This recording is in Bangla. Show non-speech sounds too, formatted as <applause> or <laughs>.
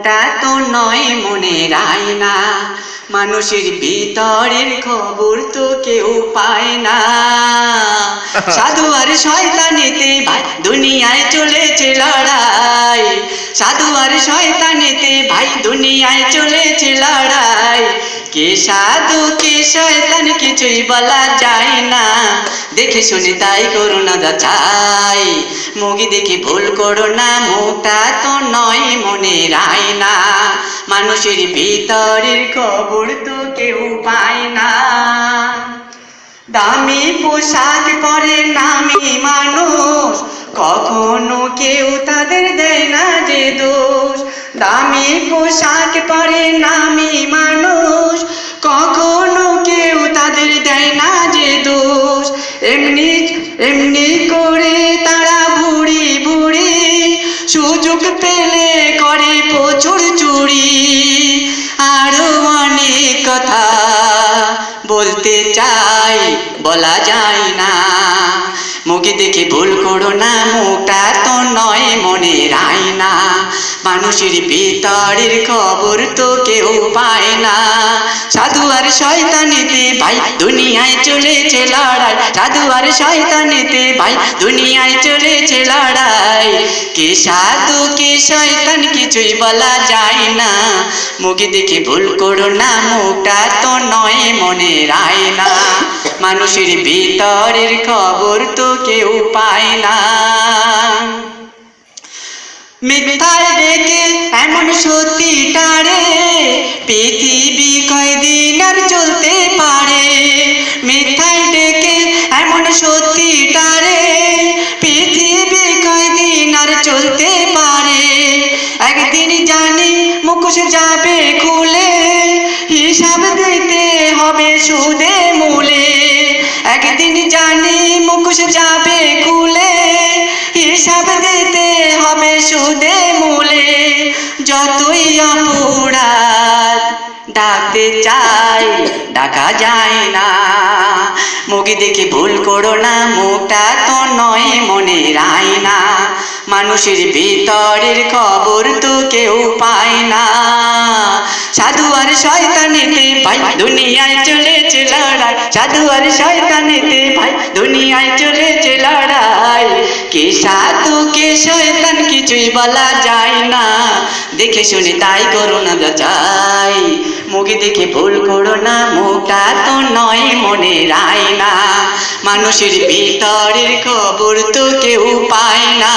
মুখটা তো নয় মনে রায় না। মানুষের ভিতরের খবর তো কেউ পায় না। <laughs> সাধু আর শয়তানেতে ভাই দুনিয়ায় চলেছে লড়াই। সাধু আর শয়তানেতে ভাই দুনিয়ায় চলেছে লড়াই। কে সাধু কে শয়তান কিছুই বলা যায় না। দেখে শুনে তাই করো না যা চাই মুগি দেখে ভুল করো না, মুখটা তো নয় মনের না মানুষের ভিতরের খবর তো কেউ পায় না। দামি পোশাক পরে নামি মানুষ, কখনো কেউ তাদের দেয় না যে দোষ। দামি পোশাক পরে নামি মানুষ, কখনো কেউ সুযোগ পেলে করে প্রচুর চুরি। আরও অনেক কথা বলতে চাই বলা যায় না। মুখে দেখে ভুল করো না, মুখটা তো নয় মনে রায় না মানুষের ভিতরের খবর তো কেউ পায় না। সাধু আর শয়তানিতে ভাই, দুনিয়ায় চলেছে লড়াই। সাধু আর শয়তানিতে ভাই, দুনিয়ায় চলেছে লড়াই। কে সাধু, কে শয়তান কিছুই বলা যায় না। মুখে দেখে ভুল করো না মুখটা তো নয়, মনে রায় না। মানুষের ভিতরের খবর তো কেউ পায় না। মুখোশ যাবে খুলে, হিসাব দিতে হবে সুদে মূলে। একদিন জানি মুখোশ যাবে খুলে, হিসাব দিতে হবে সুদে মূলে। যতই অপরাধ ডাকতে চাই, ডাকা যায় না। মুখে দেখে ভুল করো না, মুখটা তো নয়, মনের আয়না। মানুষের ভিতরের খবর তো কেউ পায় না। সাধু আর শয়তানিতে ভাই দুনিয়ায় চলেছে লড়াই। সাধু আর শয়তানিতে ভাই দুনিয়ায় চলেছে লড়াই। কে সাধু, কে শয়তান কিছুই বলা যায় না। দেখে শুনে তাই করো না যাচাই মুখে দেখে ভুল করো না, মুখটা তো নয় মনে রায় না মানুষের ভিতরের খবর তো কেউ পায় না।